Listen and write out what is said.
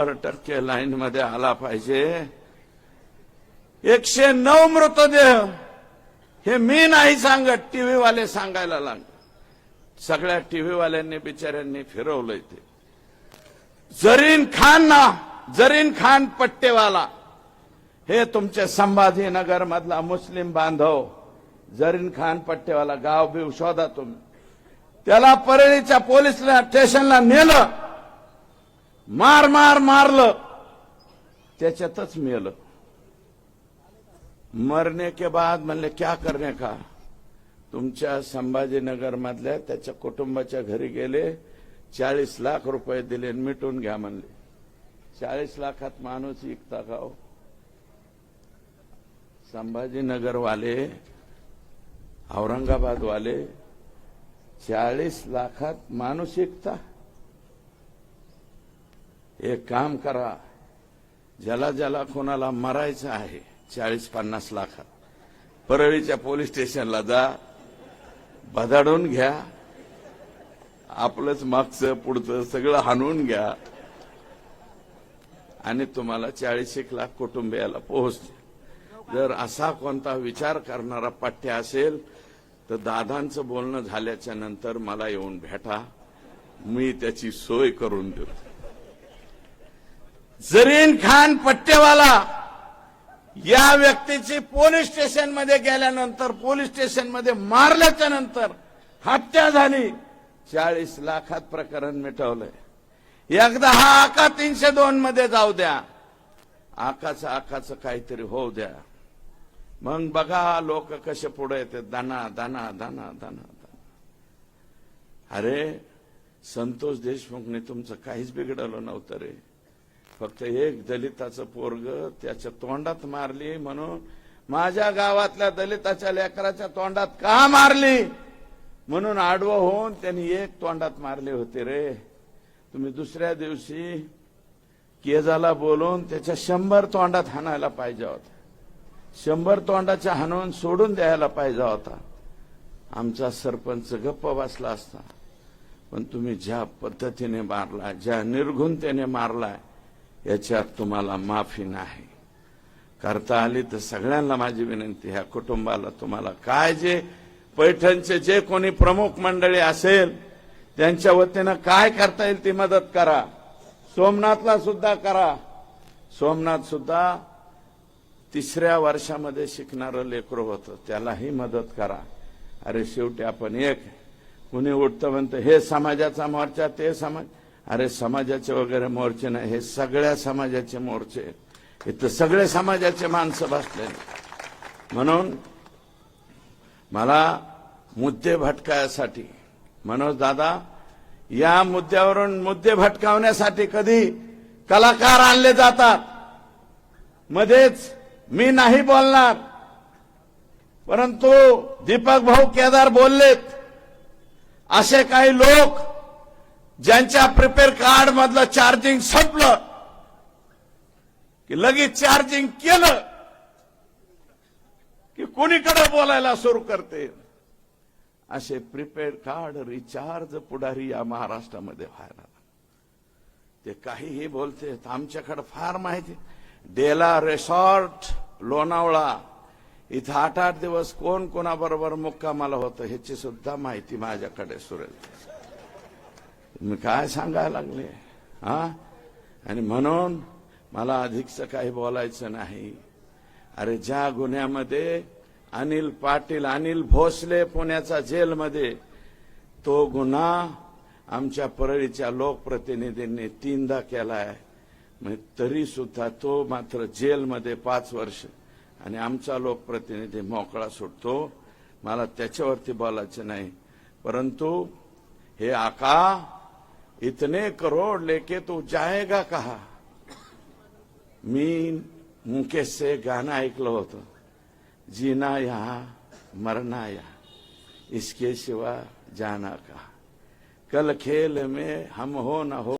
शंभर टक्के लाईन मध्ये आला पाहिजे. एकशे नऊ मृतदेह. हे मी नाही सांगत टीव्ही वाले सांगायला लागले. सगळ्या टीव्ही वाल्यांनी बिचाऱ्यांनी फिरवलंय ते. जरीन खान ना जरीन खान पट्टेवाला हे तुमचे संभाजीनगर मधला मुस्लिम बांधव जरीन खान पट्टेवाला गाव बिव शोधा तुम्ही. त्याला परळीच्या पोलीस स्टेशनला नेलं. मार मार मारलं. त्याच्यातच मेलं. मरने के बाद म्हणले क्या करणे का? तुमच्या संभाजीनगर मधल्या त्याच्या कुटुंबाच्या घरी गेले चाळीस लाख रुपये दिले आणि मिटून घ्या म्हणले. चाळीस लाखात माणूस विकता का हो? संभाजीनगरवाले औरंगाबादवाले चाळीस लाखात माणूस विकता? एक काम करा. ज्याला ज्याला कोणाला मरायचं आहे चाळीस पन्नास लाखात परळीच्या पोलीस स्टेशनला जा बदाडून घ्या आपलंच मागचं पुढचं सगळं हाणून घ्या आणि तुम्हाला चाळीस एक लाख कुटुंबियाला पोहोचते जर असा कोणता विचार करणारा पाठ्य असेल तर दादांचं बोलणं झाल्याच्यानंतर मला येऊन भेटा. मी त्याची सोय करून देतो. जरीन खान पट्टेवाला या व्यक्तीची पोलीस स्टेशनमध्ये गेल्यानंतर पोलीस स्टेशनमध्ये मारल्याच्या नंतर हत्या झाली. चाळीस लाखात प्रकरण मिटवलंय. एकदा हा आका तीनशे दोन मध्ये जाऊ द्या. आकाचं आकाचं काहीतरी होऊ द्या. मग बघा लोक कसे पुढे येते. दाना दाना दाना दाना दाना. अरे संतोष देशमुखने तुमचं काहीच बिघडवलं नव्हतं रे. फक्त एक दलिताचं पोरग त्याच्या तोंडात मारली म्हणून माझ्या गावातल्या दलिताच्या लेकराच्या तोंडात का मारली? म्हणून आडवं होऊन त्यांनी एक तोंडात मारले होते रे. तुम्ही दुसऱ्या दिवशी केजाला बोलून त्याच्या शंभर तोंडात हाणायला पाहिजे होता. शंभर तोंडाच्या हाणून सोडून द्यायला पाहिजे होता. आमचा सरपंच गप्प बसला असता. पण तुम्ही ज्या पद्धतीने मारला ज्या निर्घुणतेने मारलाय याच्यात तुम्हाला माफी नाही. करता आली तर सगळ्यांना माझी विनंती ह्या कुटुंबाला तुम्हाला काय जे पैठणचे जे कोणी प्रमुख मंडळी असेल त्यांच्या वतीनं काय करता येईल ती मदत करा. सोमनाथला सुद्धा करा. सोमनाथ सुद्धा तिसऱ्या वर्षामध्ये शिकणारं लेकरं होतं त्यालाही मदत करा. अरे शेवटी आपण एक कुणी उठतं म्हणतं हे समाजाचा मोर्चा ते समाज अरे समाजाचे वगैरे मोर्चे नाही हे सगळ्या समाजाचे मोर्चे आहेत. इथं सगळे समाजाचे माणसं बसले म्हणून मला मुद्दे भटकायसाठी मनोज दादा या मुद्द्यावरून मुद्दे भटकावण्यासाठी कधी कलाकार आणले जातात? मध्येच मी नाही बोलणार. परंतु दीपक भाऊ केदार बोललेत. असे काही लोक ज्यांच्या प्रिपेअर कार्ड मधलं चार्जिंग संपलं की लगेच चार्जिंग केलं की कोणीकडे बोलायला सुरू करते. असे प्रिपेड कार्ड रिचार्ज पुढारी या महाराष्ट्रामध्ये व्हायला ते काहीही बोलते आमच्याकडे फार माहिती. डेला रेसॉर्ट लोणावळा इथं आठ आठ दिवस कोण कोणाबरोबर मुक्कामाला होतं ह्याची सुद्धा माहिती माझ्याकडे सुरेल. मी काय सांगायला लागले? हा? आणि म्हणून मला अधिकचं काही बोलायचं नाही. अरे ज्या गुन्ह्यामध्ये अनिल पाटील अनिल भोसले पुण्याचा जेलमध्ये तो गुन्हा आमच्या परळीच्या लोकप्रतिनिधींनी तीनदा केलाय. तरी सुद्धा तो मात्र जेलमध्ये पाच वर्ष आणि आमचा लोकप्रतिनिधी मोकळा सुटतो. मला त्याच्यावरती बोलायचं नाही. परंतु हे आका इतने करोड लेके तो जाएगा कहा? मीन मुकेश से गाना ऐकलं तो जीना यहाँ, मरना यहाँ। इसके सिवा जाना कहा? कल खेल में हम हो न हो